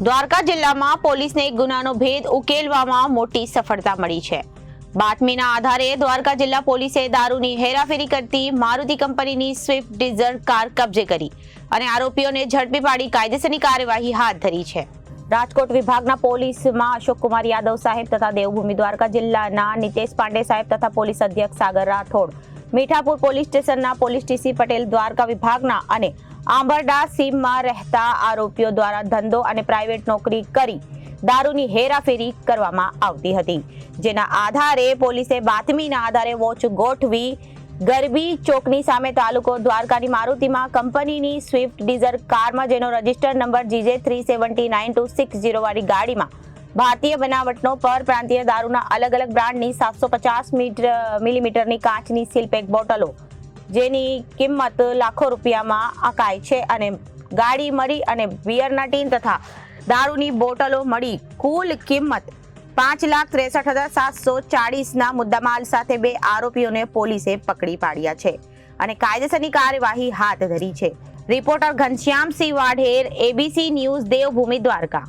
દ્વારકા જિલ્લામાં પોલીસને ગુનાનો ભેદ ઉકેલવામાં મોટી સફળતા મળી છે. બાતમીના આધારે દ્વારકા જિલ્લા પોલીસે દારૂની હેરાફેરી કરતી મારુતિ કંપનીની સ્વિફ્ટ ડિઝર કાર કબજે કરી અને આરોપીઓને ઝડપી પાડી કાયદેસરની કાર્યવાહી હાથ ધરી છે. રાજકોટ વિભાગના પોલીસમાં અશોક કુમાર યાદવ સાહેબ તથા દેવભૂમિ દ્વારકા જિલ્લાના નિતેશ પાંડે સાહેબ તથા પોલીસ અધ્યક્ષ સાગર રાઠોડ મીઠાપુર પોલીસ સ્ટેશનના police T C Patel Dwarka વિભાગના અને આંબરડા સીમમાં રહેતા આરોપીઓ દ્વારા ધંધો અને પ્રાઇવેટ નોકરી કરી દારૂની હેરાફેરી કરવામાં આવતી હતી, જેના આધારે પોલીસે બાતમીના આધારે વોચ ગોઠવી ગરબી ચોકની સામે તાલુકો દ્વારકાની મારુતિમાં કંપનીની સ્વિફ્ટ ડીઝર કારમાં, જેનો register number GJ three seventy nine two six zero વાળી ગાડીમાં ભારતીય બનાવટનો પર પ્રાંતીય દારૂના અલગ અલગ બ્રાન્ડની સાતસો પચાસ મીટર મિલીમીટરની કાચની સીલપેક બોટલો, જેની કિંમત લાખો રૂપિયામાં આકાય છે અને ગાડી મળી અને બિયરના ટીન તથા દારૂની બોટલો મળી. કુલ કિંમત પાંચ લાખ ત્રેસઠ હજાર સાતસો ચાળીસના મુદ્દામાલ સાથે બે આરોપીઓને પોલીસે પકડી પાડ્યા છે અને કાયદેસરની કાર્યવાહી હાથ ધરી છે. Reporter Ghanshyamsinh Vadher, ABC news, Devbhumi Dwarka.